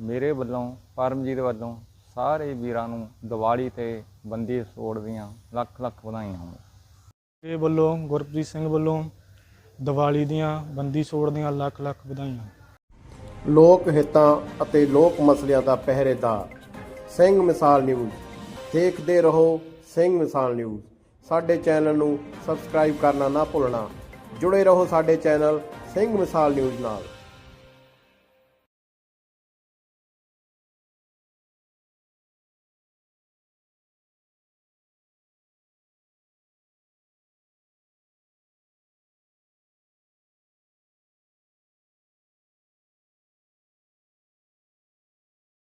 ਮੇਰੇ ਵੱਲੋਂ ਪਰਮਜੀਤ ਵੱਲੋਂ ਸਾਰੇ ਵੀਰਾਂ ਨੂੰ ਦੀਵਾਲੀ ਤੇ ਬੰਦੀ ਛੋੜ ਦੀਆਂ ਲੱਖ ਲੱਖ ਵਧਾਈਆਂ ਹੋਣ। ਇਹ ਵੱਲੋਂ ਗੁਰਪ੍ਰੀਤ ਸਿੰਘ ਵੱਲੋਂ ਦੀਵਾਲੀ ਦੀਆਂ ਬੰਦੀ ਛੋੜ ਦੀਆਂ ਲੱਖ ਲੱਖ ਵਧਾਈਆਂ। ਲੋਕ ਹਿੱਤਾਂ ਅਤੇ ਲੋਕ ਮਸਲਿਆਂ ਦਾ ਪਹਿਰੇਦਾਰ ਸਿੰਘ ਮਿਸਾਲ ਨਿਊਜ਼। ਦੇਖਦੇ ਰਹੋ ਸਿੰਘ ਮਿਸਾਲ ਨਿਊਜ਼। ਸਾਡੇ ਚੈਨਲ ਨੂੰ ਸਬਸਕ੍ਰਾਈਬ ਕਰਨਾ ਨਾ ਭੁੱਲਣਾ। ਜੁੜੇ ਰਹੋ ਸਾਡੇ ਚੈਨਲ ਸਿੰਘ ਮਿਸਾਲ ਨਿਊਜ਼ ਨਾਲ।